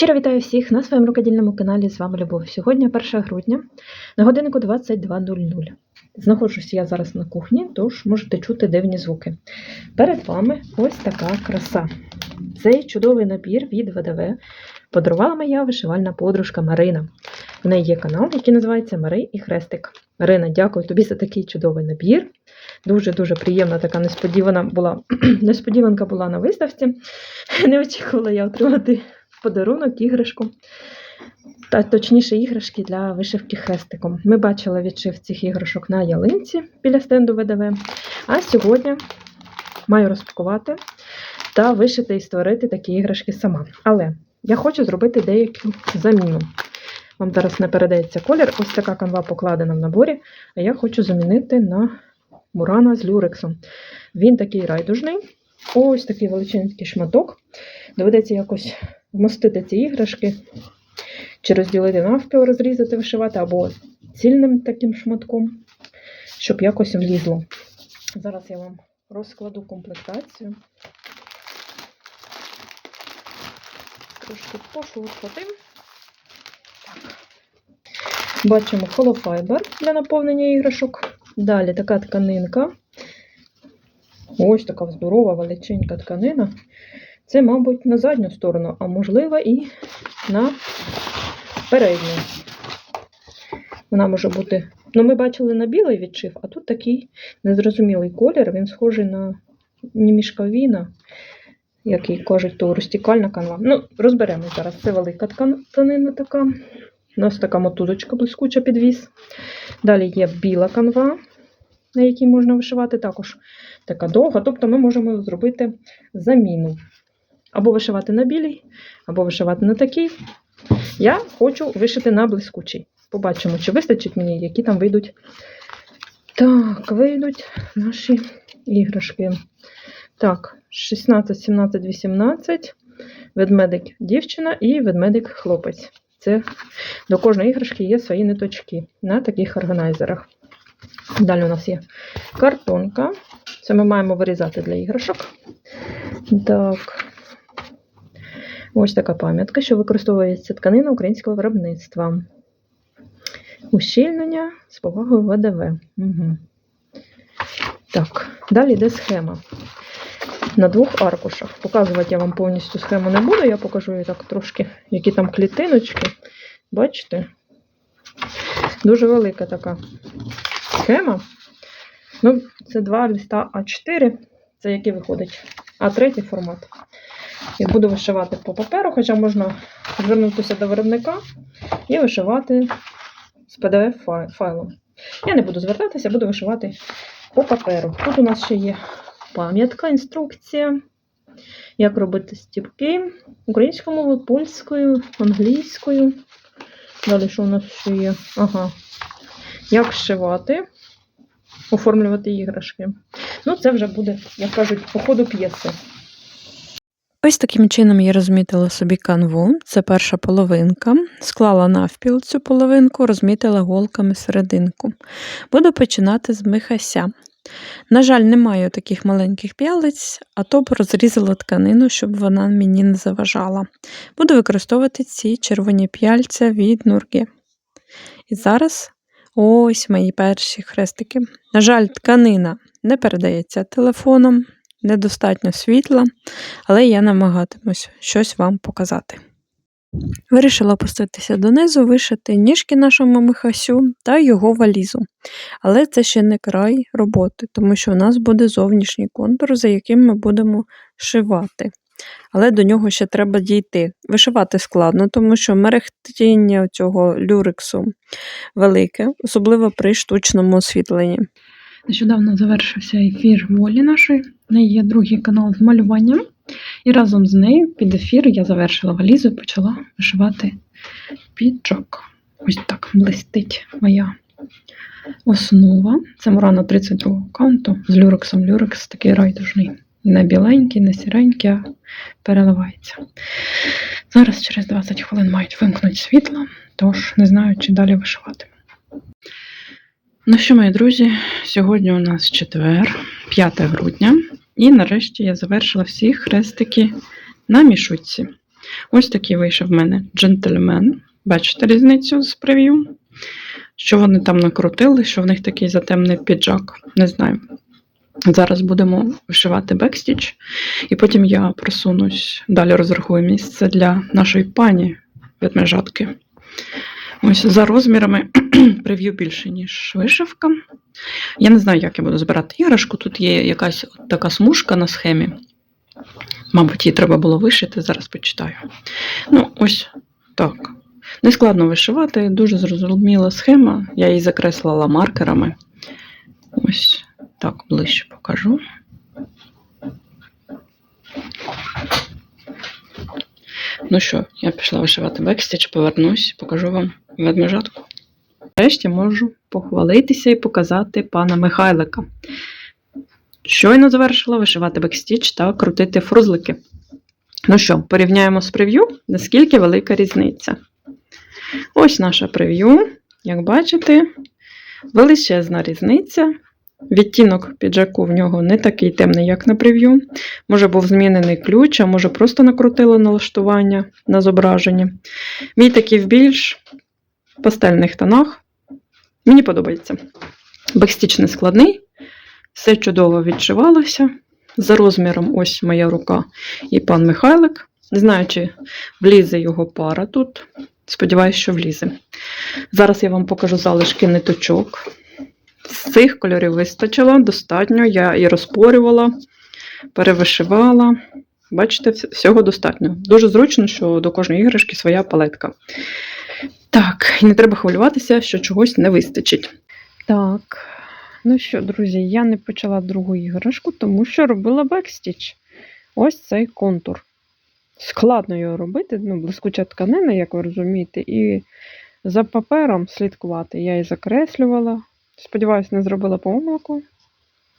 Щиро вітаю всіх на своєму рукодільному каналі. З вами Любов. Сьогодні 1 грудня на годиннику 22.00. Знаходжуся я зараз на кухні, тож можете чути дивні звуки. Перед вами ось така краса. Цей чудовий набір від ВДВ подарувала моя вишивальна подружка Марина. В неї є канал, який називається Марий і Хрестик. Марина, дякую тобі за такий чудовий набір. Дуже-дуже приємна така несподівана була несподіванка була на виставці. Не очікувала я отримати подарунок іграшку. Та точніше іграшки для вишивки хрестиком. Ми бачили відшив цих іграшок на ялинці біля стенду ВДВ. А сьогодні маю розпакувати та вишити і створити такі іграшки сама. Але я хочу зробити деяку заміну. Вам зараз не передається колір. Ось така канва покладена в наборі, а я хочу замінити на Мурана з люрексом. Він такий райдужний. Ось такий величезний шматок. Доведеться якось вмостити ці іграшки, чи розділити навпіл, розрізати, вишивати, або цільним таким шматком, щоб якось влізло. Зараз я вам розкладу комплектацію. Трошки пошуршати. Так. Бачимо холофайбер для наповнення іграшок. Далі така тканинка. Ось така здорова, величенька тканина. Це, мабуть, на задню сторону, а можливо, і на передню. Вона може бути. Ну, ми бачили на білий відшив, а тут такий незрозумілий колір. Він схожий на німішкавіна, який кажуть, то розтікальна канва. Ну, розберемо зараз. Це велика тканина така. У нас така мотузочка блискуча підвіз. Далі є біла канва, на якій можна вишивати, також така довга. Тобто ми можемо зробити заміну. Або вишивати на білій, або вишивати на такий. Я хочу вишити на блискучий. Побачимо, чи вистачить мені, які там вийдуть. Так, вийдуть наші іграшки. Так, 16, 17, 18. Ведмедик дівчина і ведмедик хлопець. Це до кожної іграшки є свої ниточки на таких органайзерах. Далі у нас є картонка. Це ми маємо вирізати для іграшок. Так. Ось така пам'ятка, що використовується тканина українського виробництва. Ущільнення з повагою ВДВ. Угу. Так, далі йде схема. На двох аркушах. Показувати я вам повністю схему не буду, я покажу її так трошки, які там клітиночки. Бачите? Дуже велика така схема. Ну, це два листа А4, це який виходить А3 формат. І буду вишивати по паперу, хоча можна звернутися до виробника і вишивати з PDF файлом. Я не буду звертатися, буду вишивати по паперу. Тут у нас ще є пам'ятка, інструкція, як робити стіпки українською мовою, польською, англійською. Далі що у нас ще є? Ага. Як зшивати, оформлювати іграшки. Ну, це вже буде, як кажуть, по ходу п'єси. Ось таким чином я розмітила собі канву, це перша половинка, склала навпіл цю половинку, розмітила голками серединку. Буду починати з михася. На жаль, не маю таких маленьких п'ялиць, а то б розрізала тканину, щоб вона мені не заважала. Буду використовувати ці червоні п'яльця від нурги. І зараз ось мої перші хрестики. На жаль, тканина не передається телефоном, недостатньо світла, але я намагатимусь щось вам показати. Вирішила опуститися донизу, вишити ніжки нашому михасю та його валізу. Але це ще не край роботи, тому що у нас буде зовнішній контур, за яким ми будемо шивати. Але до нього ще треба дійти. Вишивати складно, тому що мерехтіння цього люрексу велике, особливо при штучному освітленні. Нещодавно завершився ефір волі нашої. В неї є другий канал з малюванням. І разом з нею під ефір я завершила валізу і почала вишивати піджак. Ось так блистить моя основа. Це Мурана 32 канту з люрексом. Люрекс такий райдужний. Не біленький, не сіренький, а переливається. Зараз через 20 хвилин мають вимкнути світло, тож не знаю, чи далі вишивати. Ну що, мої друзі, сьогодні у нас четвер, 5 грудня, і нарешті я завершила всі хрестики на мішутці. Ось такий вийшов в мене джентльмен. Бачите різницю з прев'ю? Що вони там накрутили, що в них такий затемний піджак, не знаю. Зараз будемо вишивати бекстіч, і потім я просунусь, далі розрахую місце для нашої пані ведмежатки. Ось за розмірами прев'ю більше, ніж вишивка. Я не знаю, як я буду збирати іграшку. Тут є якась така смужка на схемі. Мабуть, її треба було вишити, зараз почитаю. Ну, ось так. Нескладно вишивати, дуже зрозуміла схема. Я її закреслила маркерами. Ось так ближче покажу. Ну що, я пішла вишивати бекстіч, повернусь, покажу вам ведмежатку. Нарешті можу похвалитися і показати пана Михайлика. Щойно завершила вишивати бекстіч та крутити фрузлики. Ну що, порівняємо з прев'ю, наскільки велика різниця. Ось наше прев'ю. Як бачите, величезна різниця. Відтінок піджаку в нього не такий темний, як на прев'ю. Може, був змінений ключ, а може, просто накрутили налаштування на зображенні. Мій такий в більш пастельних тонах. Мені подобається. Бекстіч не складний, все чудово відшивалося. За розміром, ось моя рука і пан Михайлик. Не знаю, чи влізе його пара тут. Сподіваюсь, що влізе. Зараз я вам покажу залишки ниточок. Цих кольорів вистачило достатньо. Я і розпорювала, перевишивала. Бачите, всього достатньо. Дуже зручно, що до кожної іграшки своя палетка. Так, і не треба хвилюватися, що чогось не вистачить. Так, ну що, друзі, я не почала другу іграшку, тому що робила бекстіч. Ось цей контур. Складно його робити, ну, блискуча тканина, як ви розумієте, і за папером слідкувати. Я і закреслювала. Сподіваюсь, не зробила помилку.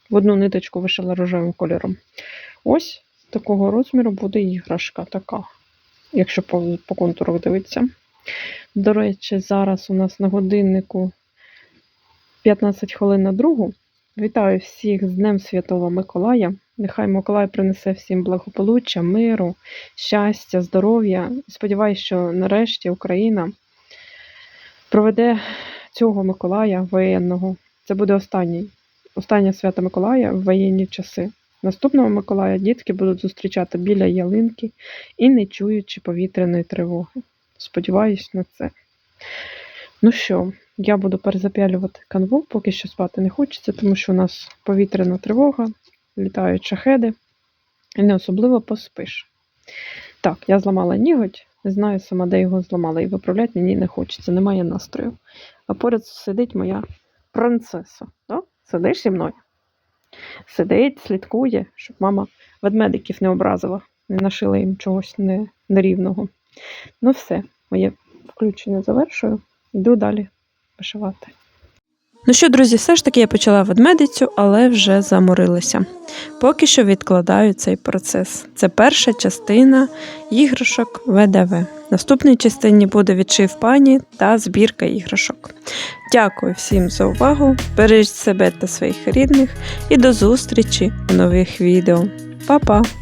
В одну ниточку вишила рожевим кольором. Ось такого розміру буде іграшка така, якщо по, по контуру дивитися. До речі, зараз у нас на годиннику 15 хвилин на другу. Вітаю всіх з Днем Святого Миколая. Нехай Миколай принесе всім благополуччя, миру, щастя, здоров'я. Сподіваюсь, що нарешті Україна проведе цього Миколая воєнного. Це буде останній, останнє свято Миколая в воєнні часи. Наступного Миколая дітки будуть зустрічати біля ялинки і не чуючи повітряної тривоги. Сподіваюсь на це. Ну що, я буду перезапялювати канву, поки що спати не хочеться, тому що у нас повітряна тривога, літають шахеди, і не особливо поспиш. Так, я зламала ніготь, не знаю сама, де його зламала, і виправляти мені не хочеться, немає настрою. А поряд сидить моя принцеса. Да? Сидиш зі мною? Сидить, слідкує, щоб мама ведмедиків не образила, не нашила їм чогось не, нерівного. Ну все, моє включення завершую. Йду далі вишивати. Ну що, друзі, все ж таки я почала ведмедицю, але вже заморилася. Поки що відкладаю цей процес. Це перша частина іграшок ВДВ. Наступній частині буде відшив пані та збірка іграшок. Дякую всім за увагу. Бережіть себе та своїх рідних і до зустрічі у нових відео. Па-па!